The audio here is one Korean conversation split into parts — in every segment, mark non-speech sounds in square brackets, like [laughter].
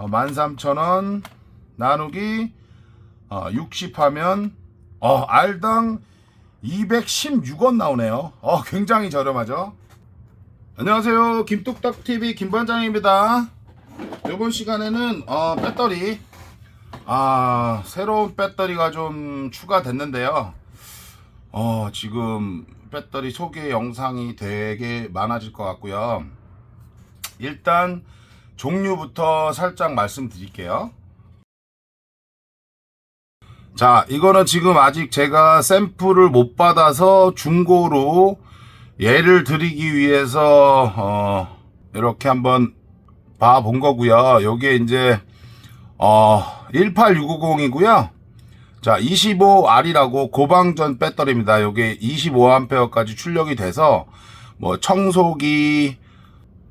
어, 13,000원 나누기 어, 60하면 어, 알당 216원 나오네요. 어, 굉장히 저렴하죠. 안녕하세요. 김뚝딱TV 김반장입니다. 이번 시간에는 어, 배터리 아 새로운 배터리가 좀 추가됐는데요. 어, 지금 배터리 소개 영상이 되게 많아질 것 같고요. 일단 종류부터 살짝 말씀드릴게요. 자, 이거는 지금 아직 제가 샘플을 못 받아서 중고로 예를 드리기 위해서 어, 이렇게 한번 봐 본 거고요. 요게 이제 어, 18650이고요. 자, 25R이라고 고방전 배터리입니다. 요게 25A까지 출력이 돼서 뭐 청소기,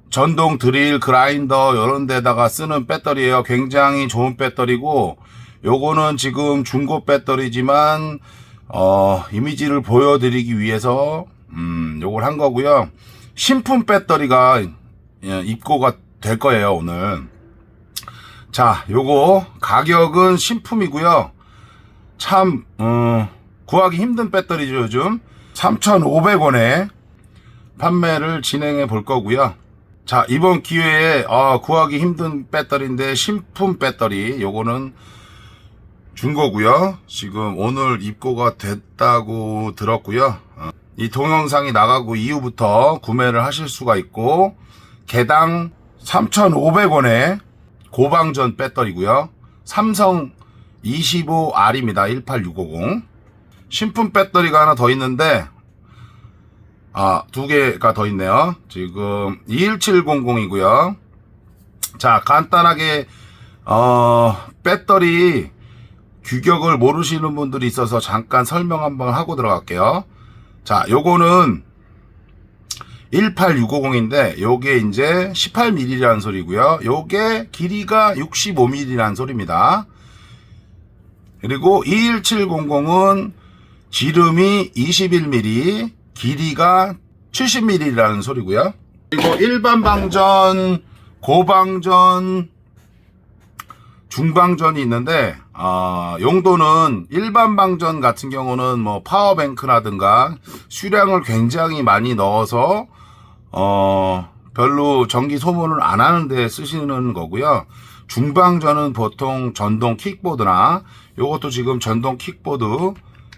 전동 드릴, 그라인더 이런 데다가 쓰는 배터리예요. 굉장히 좋은 배터리고 요거는 지금 중고 배터리지만 어, 이미지를 보여드리기 위해서 음, 요걸 한 거고요. 신품 배터리가 예, 입고가 될 거예요, 오늘. 자, 요거 가격은 신품이고요. 참 어, 구하기 힘든 배터리죠, 요즘. 3,500원에 판매를 진행해 볼 거고요. 자, 이번 기회에 어, 구하기 힘든 배터리인데 신품 배터리 요거는 중고고요. 지금 오늘 입고가 됐다고 들었고요. 어, 이 동영상이 나가고 이후부터 구매를 하실 수가 있고 개당 3,500원에 고방전 배터리고요. 삼성 25R입니다. 18650. 신품 배터리가 하나 더 있는데 아, 두 개가 더 있네요. 지금 21700이고요. 자, 간단하게 어, 배터리 규격을 모르시는 분들이 있어서 잠깐 설명 한번 하고 들어갈게요. 자, 요거는 18650인데 요게 이제 18mm라는 소리고요. 요게 길이가 65mm라는 소리입니다. 그리고 21700은 지름이 21mm, 길이가 70mm라는 소리고요. 그리고 일반 방전, 고방전, 중방전이 있는데 어, 용도는 일반 방전 같은 경우는 뭐 파워뱅크라든가 수량을 굉장히 많이 넣어서 어, 별로 전기 소모를 안 하는데 쓰시는 거고요. 중방전은 보통 전동 킥보드나 요것도 지금 전동 킥보드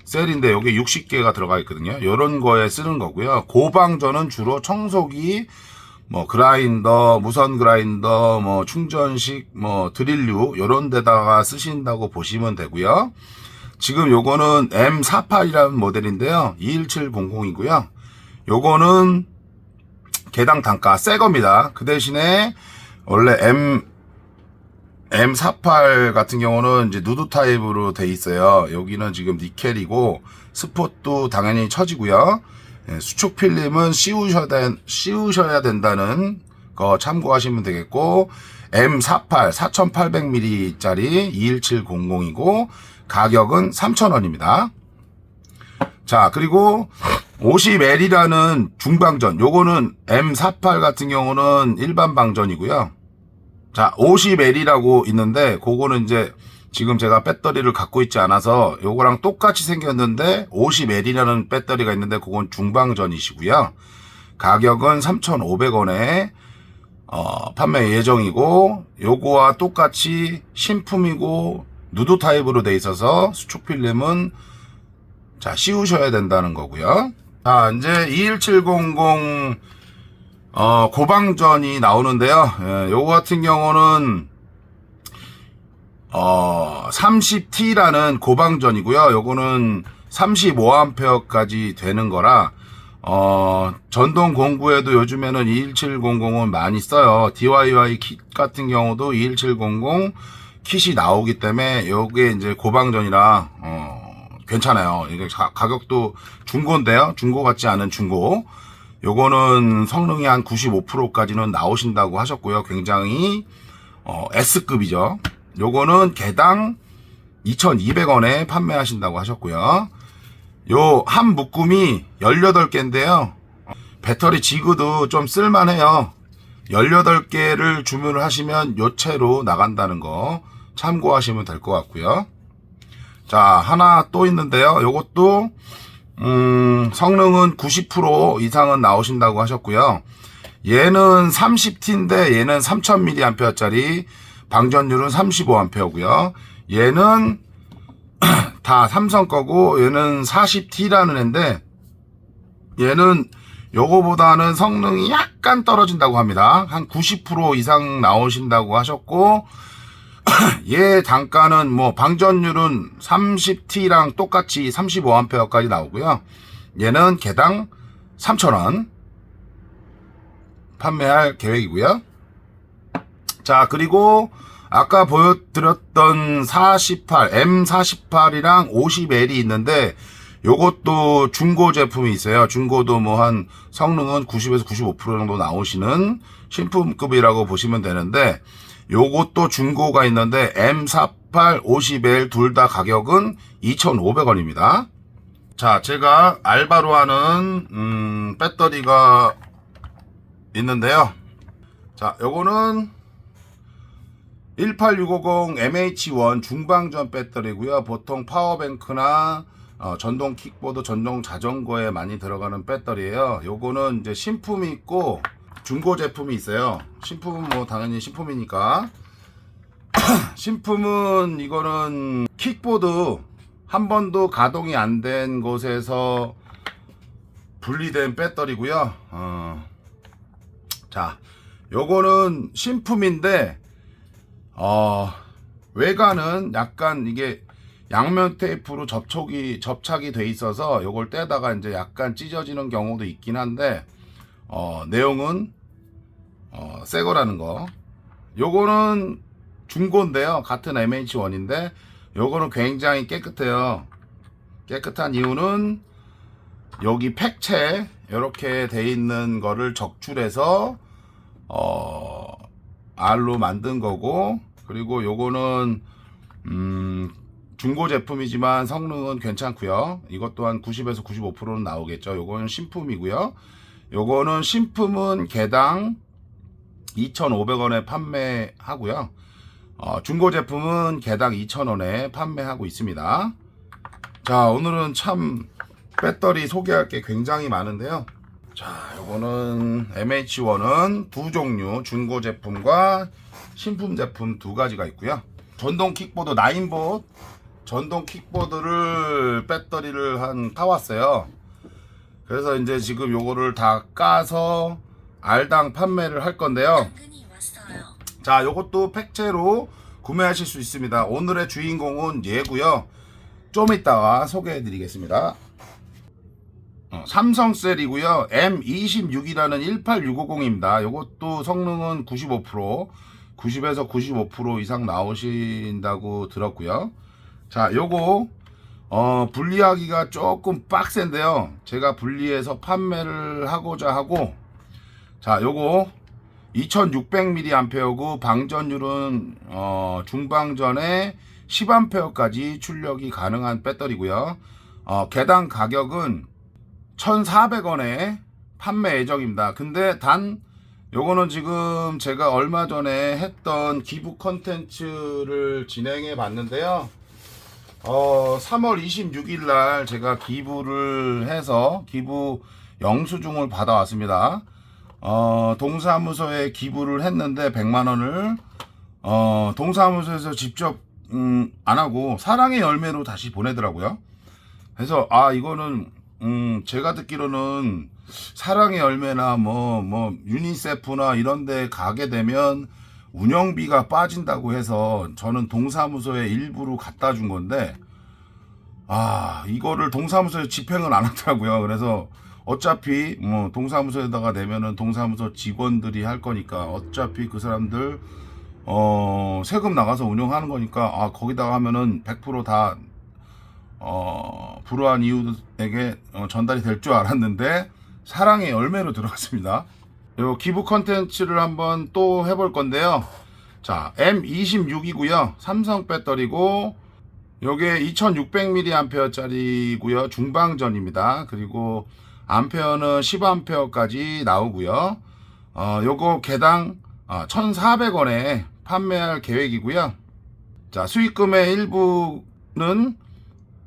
셀인데 여기 60개가 들어가 있거든요. 요런 거에 쓰는 거고요. 고방전은 주로 청소기 뭐 그라인더, 무선 그라인더, 뭐 충전식, 뭐 드릴류 요런 데다가 쓰신다고 보시면 되고요. 지금 요거는 M48이라는 모델인데요. 21700이고요. 요거는 개당 단가 새 겁니다. 그 대신에 원래 M M48 같은 경우는 이제 누드 타입으로 돼 있어요. 여기는 지금 니켈이고 스폿도 당연히 처지고요. 예, 수축 필름은 씌우셔야, 된, 씌우셔야 된다는 거 참고하시면 되겠고 M48 4800ml짜리 21700이고 가격은 3,000원입니다. 자, 그리고 50L이라는 중방전. 요거는 M48 같은 경우는 일반 방전이고요. 자, 50L이라고 있는데 그거는 이제 지금 제가 배터리를 갖고 있지 않아서 요거랑 똑같이 생겼는데 50L이라는 배터리가 있는데 그건 중방전이시고요. 가격은 3,500원에 어, 판매 예정이고 요거와 똑같이 신품이고 누드 타입으로 돼 있어서 수축 필름은 자 씌우셔야 된다는 거고요. 자 이제 21700 어, 고방전이 나오는데요. 예, 요거 같은 경우는 어, 30T라는 고방전이고요. 요거는 35A까지 되는 거라 어, 전동 공구에도 요즘에는 21700은 많이 써요. DIY 킷 같은 경우도 21700 kit이 나오기 때문에 요게 이제 고방전이라 어, 괜찮아요. 이게 가, 가격도 중고인데요. 중고 같지 않은 중고. 요거는 성능이 한 95%까지는 나오신다고 하셨고요. 굉장히 어, S급이죠. 요거는 개당 2,200원에 판매하신다고 하셨고요. 요 한 묶음이 18개인데요. 배터리 지그도 좀 쓸만해요. 18개를 주문을 하시면 요체로 나간다는 거 참고하시면 될 것 같고요. 자, 하나 또 있는데요. 요것도 음, 성능은 90% 이상은 나오신다고 하셨고요. 얘는 30T인데 얘는 3000mAh짜리 방전율은 35A고요. 얘는 [clears throat] 다 삼성 거고 얘는 40T라는 애인데 얘는 요거보다는 성능이 약간 떨어진다고 합니다. 한 90% 이상 나오신다고 하셨고 얘 [coughs] 단가는 뭐 방전율은 30T랑 똑같이 35A까지 나오고요. 얘는 개당 3,000원 판매할 계획이고요. 자, 그리고 아까 보여드렸던 48, M48이랑 50L이 있는데 요것도 중고 제품이 있어요. 중고도 뭐 한 성능은 90에서 95% 정도 나오시는 신품급이라고 보시면 되는데 요것도 중고가 있는데 M48, 50L 둘 다 가격은 2,500원입니다. 자, 제가 알바로 하는 음, 배터리가 있는데요. 자, 요거는 18650 MH1 중방전 배터리고요. 보통 파워뱅크나 어, 전동 킥보드, 전동 자전거에 많이 들어가는 배터리예요. 요거는 이제 신품이 있고 중고 제품이 있어요. 신품은 뭐 당연히 신품이니까. [clears throat] 신품은 이거는 킥보드 한 번도 가동이 안 된 곳에서 분리된 배터리고요. 어, 자, 요거는 신품인데 어, 외관은 약간 이게 양면 테이프로 접촉이 접착이 돼 있어서 요걸 떼다가 이제 약간 찢어지는 경우도 있긴 한데 어, 내용은 어, 새 거라는 거. 요거는 중고인데요. 같은 MH1인데 요거는 굉장히 깨끗해요. 깨끗한 이유는 여기 팩채 이렇게 돼 있는 거를 적출해서 어 알로 만든 거고 그리고 요거는 음 중고 제품이지만 성능은 괜찮고요. 이것 또한 90에서 95%는 나오겠죠. 요거는 신품이고요. 요거는 신품은 개당 2,500원에 판매하고요. 어, 중고 제품은 개당 2,000원에 판매하고 있습니다. 자, 오늘은 참 배터리 소개할 게 굉장히 많은데요. 자, 요거는 MH1은 두 종류 중고 제품과 신품 제품 두 가지가 있고요. 전동 킥보드 9봇 전동 킥보드를 배터리를 한 타왔어요. 그래서 이제 지금 요거를 다 까서 알당 판매를 할 건데요. 자, 요것도 팩채로 구매하실 수 있습니다. 오늘의 주인공은 얘고요. 좀 이따가 소개해 드리겠습니다. 어, 삼성셀이고요. M26이라는 18650입니다. 요것도 성능은 95%, 90에서 95% 이상 나오신다고 들었고요. 자, 요거 어, 분리하기가 조금 빡센데요. 제가 분리해서 판매를 하고자 하고 자, 요거 2600mAh고 방전율은 어, 중방전에 10A까지 출력이 가능한 배터리고요. 어, 개당 가격은 1,400원에 판매 예정입니다. 근데 단 요거는 지금 제가 얼마 전에 했던 기부 컨텐츠를 진행해 봤는데요. 어, 3월 26일 날 제가 기부를 해서 기부 영수증을 받아왔습니다. 어, 동사무소에 기부를 했는데 100만 원을 어, 동사무소에서 직접 음, 안 하고 사랑의 열매로 다시 보내더라고요. 그래서 아 이거는 음, 제가 듣기로는 사랑의 열매나 뭐 뭐 유니세프나 이런 데 가게 되면 운영비가 빠진다고 해서 저는 동사무소에 일부러 갖다 준 건데 아 이거를 동사무소에 집행을 안 하더라고요. 그래서 어차피 뭐 동사무소에다가 내면은 동사무소 직원들이 할 거니까 어차피 그 사람들 어 세금 나가서 운영하는 거니까 아 거기다가 하면은 100%다 어 불우한 이웃에게 어, 전달이 될 줄 알았는데 사랑의 열매로 들어갔습니다. 요 기부 컨텐츠를 한번 또 해볼 건데요. 자 M26이고요. 삼성 배터리고 요게 2600mAh짜리고요. 중방전입니다. 그리고 암페어는 10A까지 나오고요. 어, 요거 개당 어, 1,400원에 판매할 계획이고요. 자, 수익금의 일부는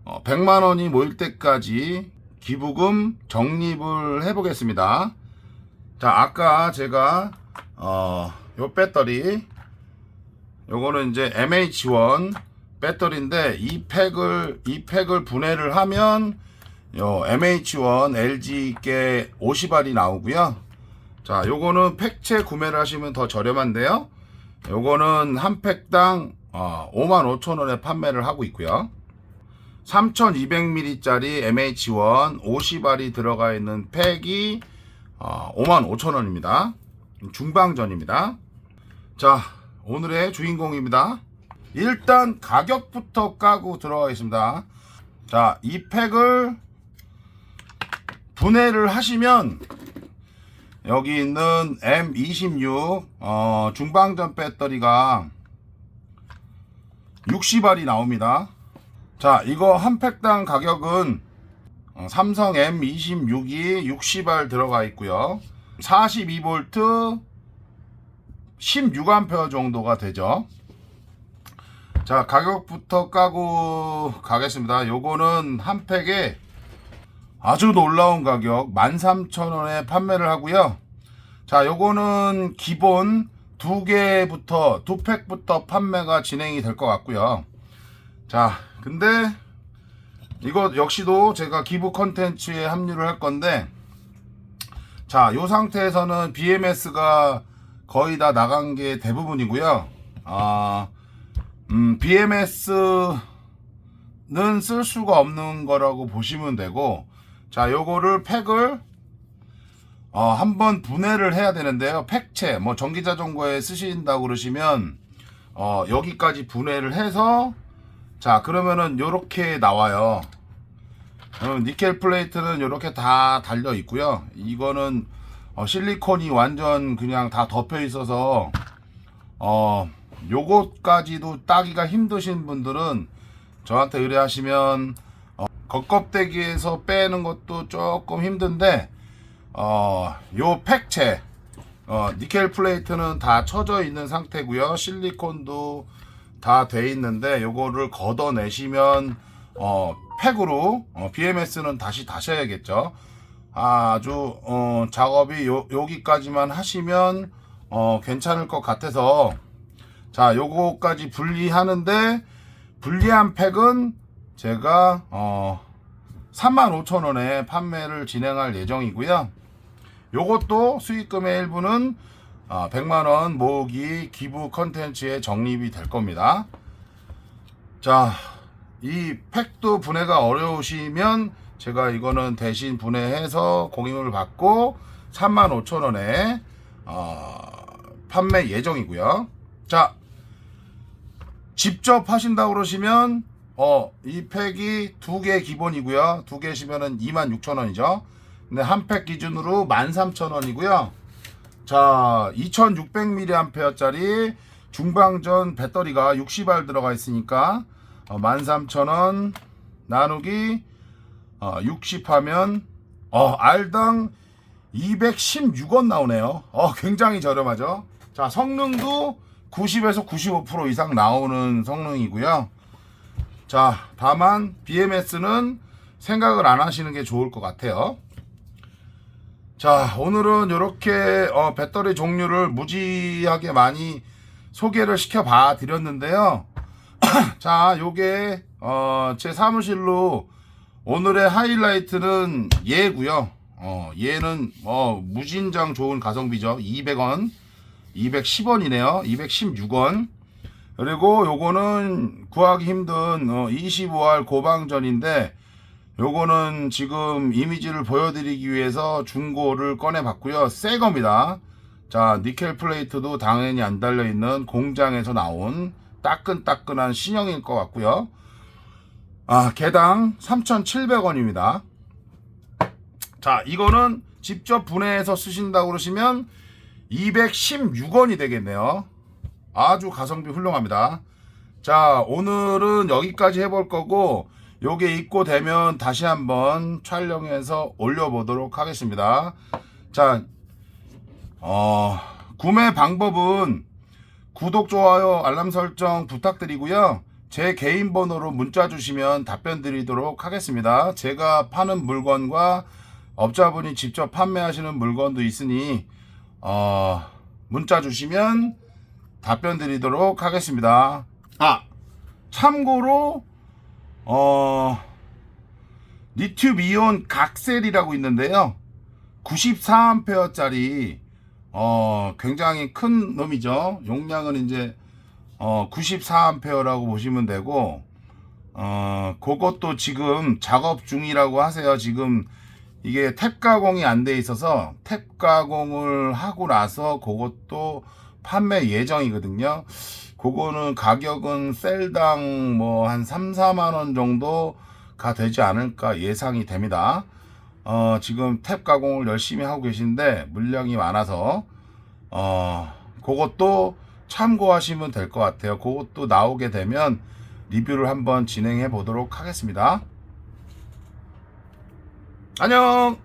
어, 100만 원이 모일 때까지 기부금 적립을 해 보겠습니다. 자, 아까 제가 어, 요 배터리 요거는 이제 MH1 배터리인데 이 팩을 이 팩을 분해를 하면 요 MH1 LG께 50알이 나오고요. 자, 요거는 팩채 구매를 하시면 더 저렴한데요. 요거는 한 팩당 어, 55,000원에 판매를 하고 있고요. 3200ml짜리 MH1 50알이 들어가 있는 팩이 어, 55,000원입니다. 중방전입니다. 자, 오늘의 주인공입니다. 일단 가격부터 까고 들어가겠습니다. 자, 이 팩을 분해를 하시면 여기 있는 M26 어, 중방전 배터리가 60알이 나옵니다. 자, 이거 한 팩당 가격은 어, 삼성 M26이 60알 들어가 있고요. 42V 16A 정도가 되죠. 자, 가격부터 까고 가겠습니다. 요거는 한 팩에 아주 놀라운 가격 13,000원에 판매를 하고요. 자, 요거는 기본 두 개부터 두 팩부터 판매가 진행이 될 것 같고요. 자, 근데 이거 역시도 제가 기부 컨텐츠에 합류를 할 건데 자, 요 상태에서는 BMS가 거의 다 나간 게 대부분이고요. 아, 음, BMS는 쓸 수가 없는 거라고 보시면 되고 자, 요거를 팩을 어, 한번 분해를 해야 되는데요. 팩채, 뭐 전기자전거에 쓰신다고 그러시면 어, 여기까지 분해를 해서 자, 그러면은 요렇게 나와요. 어, 니켈 플레이트는 이렇게 다 달려 있고요. 이거는 어, 실리콘이 완전 그냥 다 덮여 있어서 어 요것까지도 따기가 힘드신 분들은 저한테 의뢰하시면 어, 겉껍데기에서 빼는 것도 조금 힘든데 어, 요 팩체 어, 니켈 플레이트는 다 쳐져 있는 상태고요. 실리콘도 다 돼 있는데 요거를 걷어내시면 어, 팩으로 어, BMS는 다시 다셔야겠죠. 아주 어, 작업이 요, 여기까지만 하시면 어, 괜찮을 것 같아서 자 요거까지 분리하는데 분리한 팩은 제가 어, 35,000원에 판매를 진행할 예정이고요. 요것도 수익금의 일부는 어, 100만 원 모으기 기부 컨텐츠에 적립이 될 겁니다. 자, 이 팩도 분해가 어려우시면 제가 이거는 대신 분해해서 공임을 받고 35,000원에 어, 판매 예정이고요. 자, 직접 하신다고 그러시면 어, 이 팩이 두 개 기본이고요. 두 개시면은 26,000원이죠. 근데 한 팩 기준으로 13,000원이고요. 자, 2600mAh짜리 중방전 배터리가 60알 들어가 있으니까 어, 13,000원 나누기 어, 60하면 어, 알당 216원 나오네요. 어, 굉장히 저렴하죠. 자, 성능도 90에서 95% 이상 나오는 성능이고요. 자, 다만 BMS는 생각을 안 하시는 게 좋을 것 같아요. 자, 오늘은 이렇게 어, 배터리 종류를 무지하게 많이 소개를 시켜 봐 드렸는데요. [clears throat] 자, 요게 어, 제 사무실로 오늘의 하이라이트는 얘고요. 어, 얘는 어, 무진장 좋은 가성비죠. 200원, 210원이네요. 216원. 그리고 요거는 구하기 힘든 어, 25R 고방전인데 요거는 지금 이미지를 보여드리기 위해서 중고를 꺼내 봤고요. 새 겁니다. 자, 니켈 플레이트도 당연히 안 달려 있는 공장에서 나온 따끈따끈한 신형일 것 같고요. 아, 개당 3,700원입니다. 자, 이거는 직접 분해해서 쓰신다고 그러시면 216원이 되겠네요. 아주 가성비 훌륭합니다. 자, 오늘은 여기까지 해볼 거고, 요게 입고 되면 다시 한번 촬영해서 올려보도록 하겠습니다. 자, 어, 구매 방법은 구독, 좋아요, 알람 설정 부탁드리고요. 제 개인 번호로 문자 주시면 답변 드리도록 하겠습니다. 제가 파는 물건과 업자분이 직접 판매하시는 물건도 있으니 어, 문자 주시면 답변 드리도록 하겠습니다. 아, 참고로 어, 리튬 이온 각셀이라고 있는데요. 94암페어짜리 어, 굉장히 큰 놈이죠. 용량은 이제 어, 94암페어라고 보시면 되고 어, 그것도 지금 작업 중이라고 하세요. 지금 이게 탭 가공이 안 돼 있어서 탭 가공을 하고 나서 그것도 판매 예정이거든요. 그거는 가격은 셀당 뭐 한 3, 4만 원 정도가 되지 않을까 예상이 됩니다. 어, 지금 탭 가공을 열심히 하고 계신데 물량이 많아서 어, 그것도 참고하시면 될 것 같아요. 그것도 나오게 되면 리뷰를 한번 진행해 보도록 하겠습니다. 안녕!